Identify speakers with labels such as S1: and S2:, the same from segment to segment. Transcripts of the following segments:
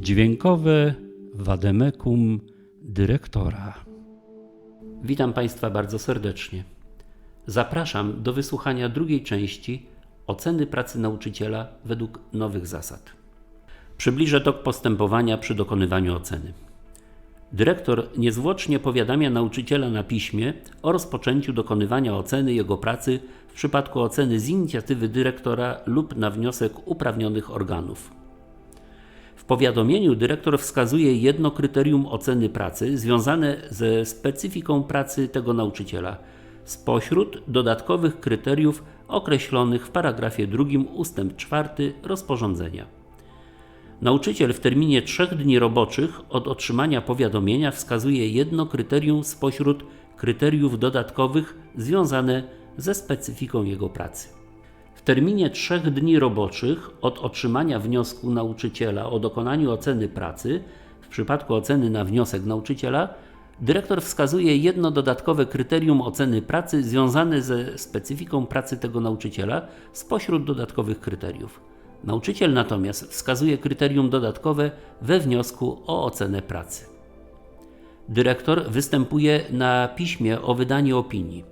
S1: Dźwiękowe wademekum dyrektora. Witam Państwa bardzo serdecznie. Zapraszam do wysłuchania drugiej części oceny pracy nauczyciela według nowych zasad. Przybliżę tok postępowania przy dokonywaniu oceny. Dyrektor niezwłocznie powiadamia nauczyciela na piśmie o rozpoczęciu dokonywania oceny jego pracy w przypadku oceny z inicjatywy dyrektora lub na wniosek uprawnionych organów. Powiadomieniu dyrektor wskazuje jedno kryterium oceny pracy związane ze specyfiką pracy tego nauczyciela spośród dodatkowych kryteriów określonych w paragrafie 2 ustęp 4 rozporządzenia. Nauczyciel w terminie trzech dni roboczych od otrzymania powiadomienia wskazuje jedno kryterium spośród kryteriów dodatkowych związane ze specyfiką jego pracy. W terminie trzech dni roboczych od otrzymania wniosku nauczyciela o dokonaniu oceny pracy, w przypadku oceny na wniosek nauczyciela, dyrektor wskazuje jedno dodatkowe kryterium oceny pracy związane ze specyfiką pracy tego nauczyciela spośród dodatkowych kryteriów. Nauczyciel natomiast wskazuje kryterium dodatkowe we wniosku o ocenę pracy. Dyrektor występuje na piśmie o wydanie opinii.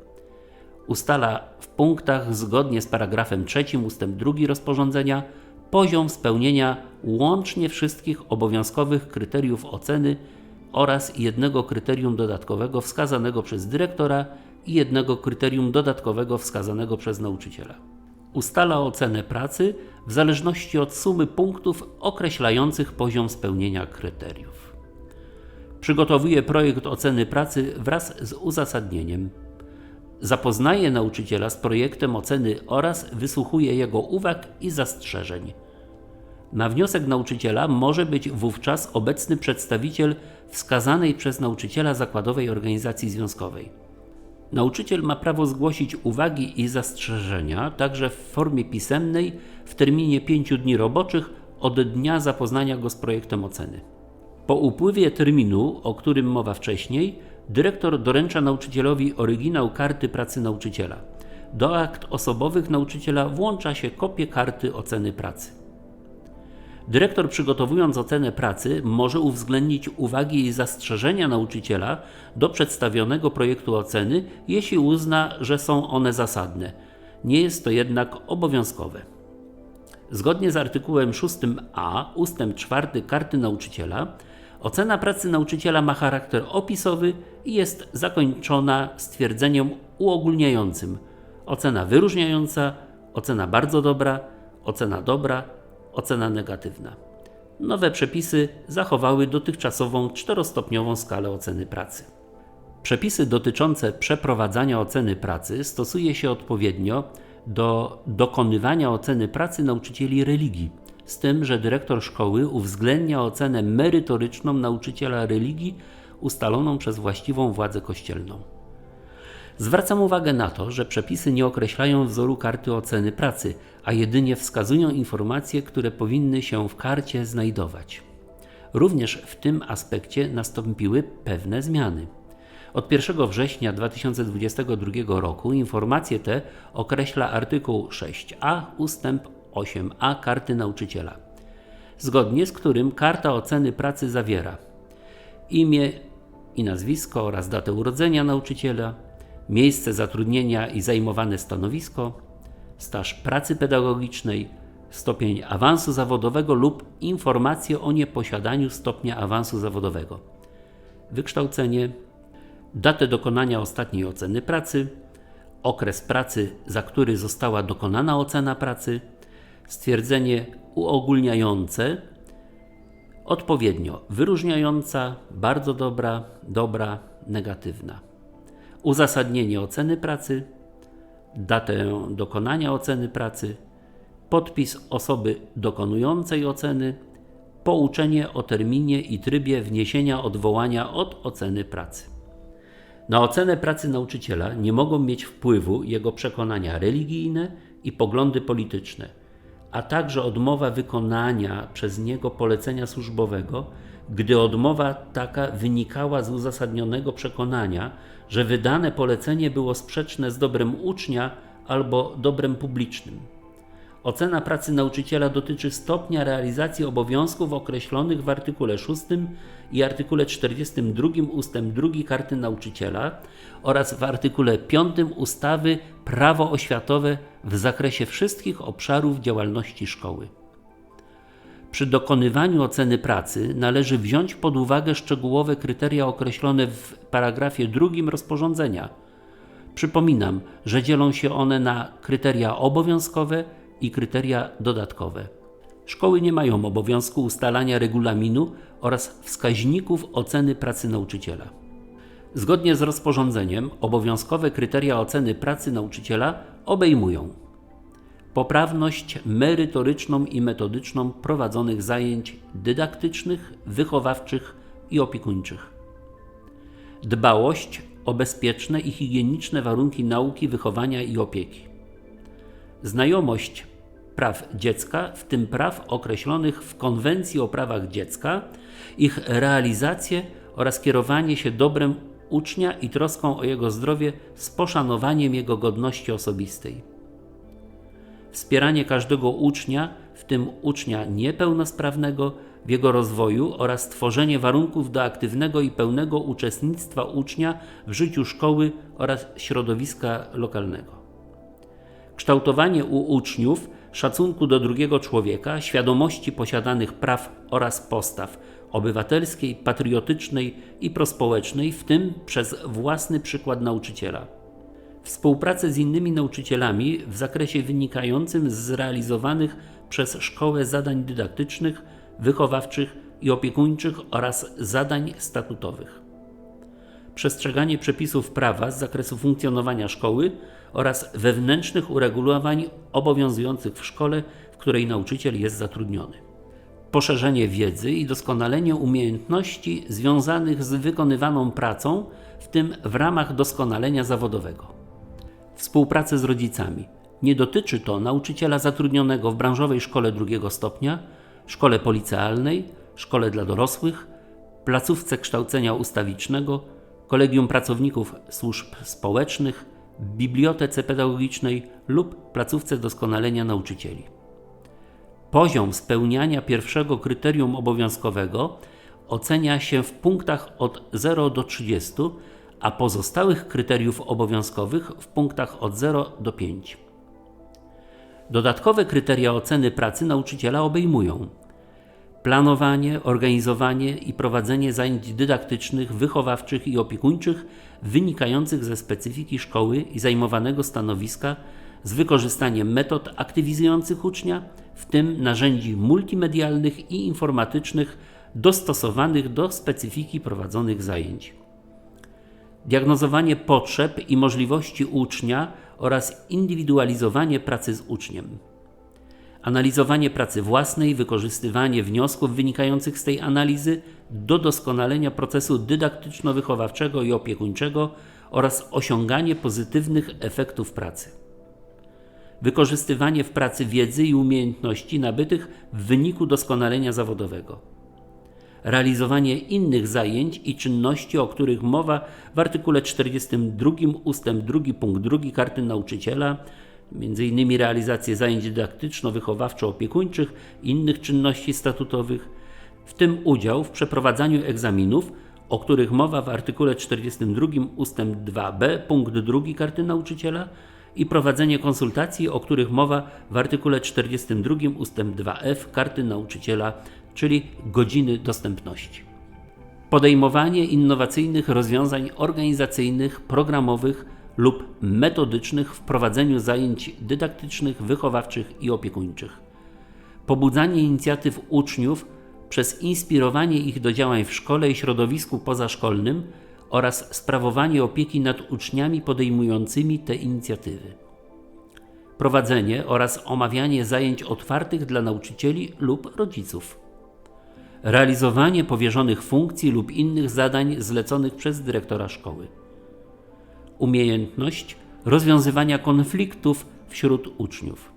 S1: Ustala w punktach zgodnie z paragrafem 3 ust. 2 rozporządzenia poziom spełnienia łącznie wszystkich obowiązkowych kryteriów oceny oraz jednego kryterium dodatkowego wskazanego przez dyrektora i jednego kryterium dodatkowego wskazanego przez nauczyciela. Ustala ocenę pracy w zależności od sumy punktów określających poziom spełnienia kryteriów. Przygotowuje projekt oceny pracy wraz z uzasadnieniem. Zapoznaje nauczyciela z projektem oceny oraz wysłuchuje jego uwag i zastrzeżeń. Na wniosek nauczyciela może być wówczas obecny przedstawiciel wskazanej przez nauczyciela zakładowej organizacji związkowej. Nauczyciel ma prawo zgłosić uwagi i zastrzeżenia także w formie pisemnej w terminie 5 dni roboczych od dnia zapoznania go z projektem oceny. Po upływie terminu, o którym mowa wcześniej, dyrektor doręcza nauczycielowi oryginał karty pracy nauczyciela. Do akt osobowych nauczyciela włącza się kopię karty oceny pracy. Dyrektor przygotowując ocenę pracy może uwzględnić uwagi i zastrzeżenia nauczyciela do przedstawionego projektu oceny, jeśli uzna, że są one zasadne. Nie jest to jednak obowiązkowe. Zgodnie z artykułem 6a ustęp 4 karty nauczyciela, ocena pracy nauczyciela ma charakter opisowy i jest zakończona stwierdzeniem uogólniającym. Ocena wyróżniająca, ocena bardzo dobra, ocena dobra, ocena negatywna. Nowe przepisy zachowały dotychczasową czterostopniową skalę oceny pracy. Przepisy dotyczące przeprowadzania oceny pracy stosuje się odpowiednio do dokonywania oceny pracy nauczycieli religii, z tym, że dyrektor szkoły uwzględnia ocenę merytoryczną nauczyciela religii ustaloną przez właściwą władzę kościelną. Zwracam uwagę na to, że przepisy nie określają wzoru karty oceny pracy, a jedynie wskazują informacje, które powinny się w karcie znajdować. Również w tym aspekcie nastąpiły pewne zmiany. Od 1 września 2022 roku informacje te określa artykuł 6a ustęp 8a karty nauczyciela, zgodnie z którym karta oceny pracy zawiera imię i nazwisko oraz datę urodzenia nauczyciela, miejsce zatrudnienia i zajmowane stanowisko, staż pracy pedagogicznej, stopień awansu zawodowego lub informacje o nieposiadaniu stopnia awansu zawodowego, wykształcenie, datę dokonania ostatniej oceny pracy, okres pracy, za który została dokonana ocena pracy, stwierdzenie uogólniające, odpowiednio wyróżniająca, bardzo dobra, dobra, negatywna uzasadnienie oceny pracy, datę dokonania oceny pracy, podpis osoby dokonującej oceny, pouczenie o terminie i trybie wniesienia odwołania od oceny pracy. Na ocenę pracy nauczyciela nie mogą mieć wpływu jego przekonania religijne i poglądy polityczne, a także odmowa wykonania przez niego polecenia służbowego gdy odmowa taka wynikała z uzasadnionego przekonania, że wydane polecenie było sprzeczne z dobrem ucznia albo dobrem publicznym, Ocena pracy nauczyciela dotyczy stopnia realizacji obowiązków określonych w artykule 6 i artykule 42 ust. 2 Karty Nauczyciela oraz w artykule 5 ustawy Prawo oświatowe w zakresie wszystkich obszarów działalności szkoły. Przy dokonywaniu oceny pracy należy wziąć pod uwagę szczegółowe kryteria określone w paragrafie drugim rozporządzenia. Przypominam, że dzielą się one na kryteria obowiązkowe i kryteria dodatkowe. Szkoły nie mają obowiązku ustalania regulaminu oraz wskaźników oceny pracy nauczyciela. Zgodnie z rozporządzeniem, obowiązkowe kryteria oceny pracy nauczyciela obejmują poprawność merytoryczną i metodyczną prowadzonych zajęć dydaktycznych, wychowawczych i opiekuńczych, dbałość o bezpieczne i higieniczne warunki nauki, wychowania i opieki, znajomość praw dziecka, w tym praw określonych w Konwencji o prawach dziecka, ich realizację oraz kierowanie się dobrem ucznia i troską o jego zdrowie z poszanowaniem jego godności osobistej. Wspieranie każdego ucznia, w tym ucznia niepełnosprawnego, w jego rozwoju oraz tworzenie warunków do aktywnego i pełnego uczestnictwa ucznia w życiu szkoły oraz środowiska lokalnego. Kształtowanie u uczniów szacunku do drugiego człowieka, świadomości posiadanych praw oraz postaw obywatelskiej, patriotycznej i prospołecznej, w tym przez własny przykład nauczyciela. Współpracę z innymi nauczycielami w zakresie wynikającym z zrealizowanych przez szkołę zadań dydaktycznych, wychowawczych i opiekuńczych oraz zadań statutowych. Przestrzeganie przepisów prawa z zakresu funkcjonowania szkoły oraz wewnętrznych uregulowań obowiązujących w szkole, w której nauczyciel jest zatrudniony. Poszerzenie wiedzy i doskonalenie umiejętności związanych z wykonywaną pracą, w tym w ramach doskonalenia zawodowego. Współpracy z rodzicami. Nie dotyczy to nauczyciela zatrudnionego w branżowej szkole drugiego stopnia, szkole policealnej, szkole dla dorosłych, placówce kształcenia ustawicznego, kolegium pracowników służb społecznych, bibliotece pedagogicznej lub placówce doskonalenia nauczycieli. Poziom spełniania pierwszego kryterium obowiązkowego ocenia się w punktach od 0 do 30, a pozostałych kryteriów obowiązkowych w punktach od 0 do 5. Dodatkowe kryteria oceny pracy nauczyciela obejmują planowanie, organizowanie i prowadzenie zajęć dydaktycznych, wychowawczych i opiekuńczych wynikających ze specyfiki szkoły i zajmowanego stanowiska z wykorzystaniem metod aktywizujących ucznia, w tym narzędzi multimedialnych i informatycznych dostosowanych do specyfiki prowadzonych zajęć. Diagnozowanie potrzeb i możliwości ucznia oraz indywidualizowanie pracy z uczniem analizowanie pracy własnej, wykorzystywanie wniosków wynikających z tej analizy do doskonalenia procesu dydaktyczno-wychowawczego i opiekuńczego oraz osiąganie pozytywnych efektów pracy. Wykorzystywanie w pracy wiedzy i umiejętności nabytych w wyniku doskonalenia zawodowego. Realizowanie innych zajęć i czynności, o których mowa w artykule 42 ust. 2 punkt 2 Karty Nauczyciela m.in. realizację zajęć dydaktyczno-wychowawczo-opiekuńczych i innych czynności statutowych, w tym udział w przeprowadzaniu egzaminów, o których mowa w artykule 42 ust. 2b punkt 2 Karty Nauczyciela i prowadzenie konsultacji, o których mowa w artykule 42 ust. 2f Karty Nauczyciela, czyli godziny dostępności. Podejmowanie innowacyjnych rozwiązań organizacyjnych, programowych, lub metodycznych w prowadzeniu zajęć dydaktycznych, wychowawczych i opiekuńczych. Pobudzanie inicjatyw uczniów przez inspirowanie ich do działań w szkole i środowisku pozaszkolnym oraz sprawowanie opieki nad uczniami podejmującymi te inicjatywy. Prowadzenie oraz omawianie zajęć otwartych dla nauczycieli lub rodziców. Realizowanie powierzonych funkcji lub innych zadań zleconych przez dyrektora szkoły umiejętność rozwiązywania konfliktów wśród uczniów,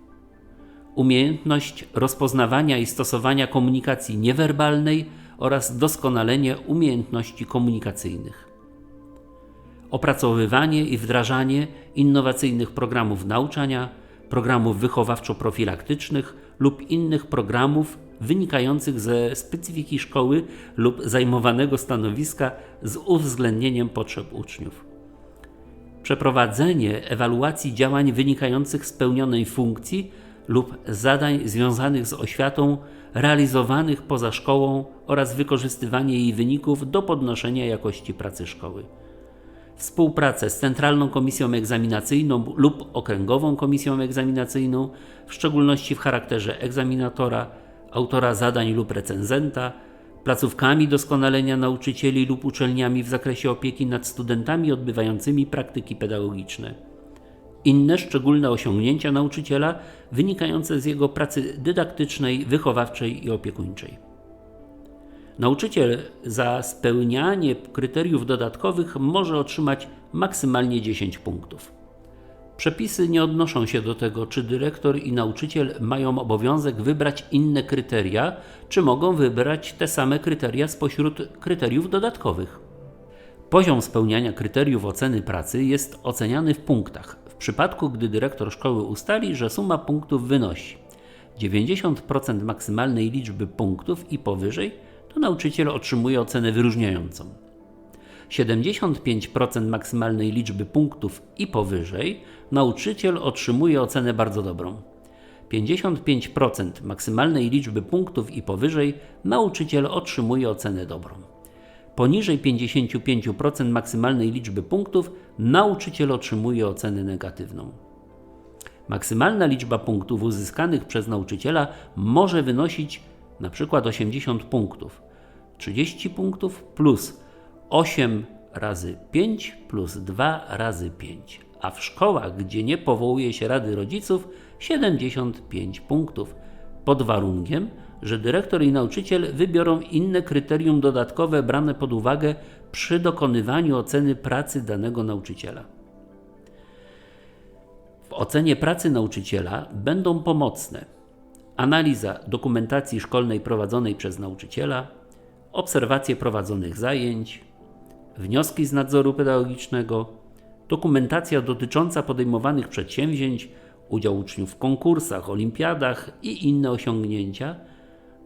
S1: umiejętność rozpoznawania i stosowania komunikacji niewerbalnej oraz doskonalenie umiejętności komunikacyjnych. Opracowywanie i wdrażanie innowacyjnych programów nauczania, programów wychowawczo-profilaktycznych lub innych programów wynikających ze specyfiki szkoły lub zajmowanego stanowiska z uwzględnieniem potrzeb uczniów. Przeprowadzenie ewaluacji działań wynikających z pełnionej funkcji lub zadań związanych z oświatą realizowanych poza szkołą oraz wykorzystywanie jej wyników do podnoszenia jakości pracy szkoły. Współpracę z Centralną Komisją Egzaminacyjną lub Okręgową Komisją Egzaminacyjną, w szczególności w charakterze egzaminatora, autora zadań lub recenzenta, placówkami doskonalenia nauczycieli lub uczelniami w zakresie opieki nad studentami odbywającymi praktyki pedagogiczne. Inne szczególne osiągnięcia nauczyciela wynikające z jego pracy dydaktycznej, wychowawczej i opiekuńczej. Nauczyciel za spełnianie kryteriów dodatkowych może otrzymać maksymalnie 10 punktów. Przepisy nie odnoszą się do tego, czy dyrektor i nauczyciel mają obowiązek wybrać inne kryteria, czy mogą wybrać te same kryteria spośród kryteriów dodatkowych. Poziom spełniania kryteriów oceny pracy jest oceniany w punktach, w przypadku gdy dyrektor szkoły ustali, że suma punktów wynosi 90% maksymalnej liczby punktów i powyżej, to nauczyciel otrzymuje ocenę wyróżniającą. 75% maksymalnej liczby punktów i powyżej, nauczyciel otrzymuje ocenę bardzo dobrą. 55% maksymalnej liczby punktów i powyżej, nauczyciel otrzymuje ocenę dobrą. Poniżej 55% maksymalnej liczby punktów, nauczyciel otrzymuje ocenę negatywną. Maksymalna liczba punktów uzyskanych przez nauczyciela może wynosić przykład 80 punktów. 30 punktów plus 8 razy 5 plus 2 razy 5. A w szkołach, gdzie nie powołuje się rady rodziców, 75 punktów. Pod warunkiem, że dyrektor i nauczyciel wybiorą inne kryterium dodatkowe brane pod uwagę przy dokonywaniu oceny pracy danego nauczyciela. W ocenie pracy nauczyciela będą pomocne analiza dokumentacji szkolnej prowadzonej przez nauczyciela, obserwacje prowadzonych zajęć, wnioski z nadzoru pedagogicznego, dokumentacja dotycząca podejmowanych przedsięwzięć, udział uczniów w konkursach, olimpiadach i inne osiągnięcia,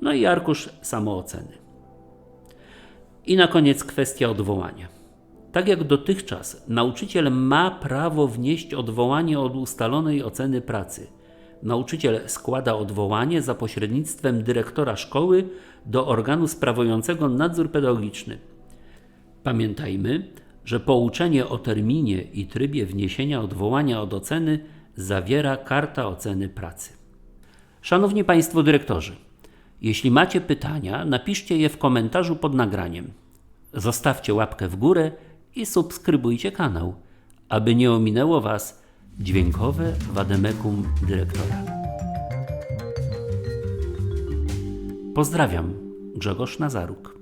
S1: no i arkusz samooceny. I na koniec kwestia odwołania. Tak jak dotychczas, nauczyciel ma prawo wnieść odwołanie od ustalonej oceny pracy. Nauczyciel składa odwołanie za pośrednictwem dyrektora szkoły do organu sprawującego nadzór pedagogiczny. Pamiętajmy, że pouczenie o terminie i trybie wniesienia odwołania od oceny zawiera karta oceny pracy. Szanowni Państwo dyrektorzy, jeśli macie pytania, napiszcie je w komentarzu pod nagraniem. Zostawcie łapkę w górę i subskrybujcie kanał, aby nie ominęło Was dźwiękowe wademekum dyrektora. Pozdrawiam, Grzegorz Nazaruk.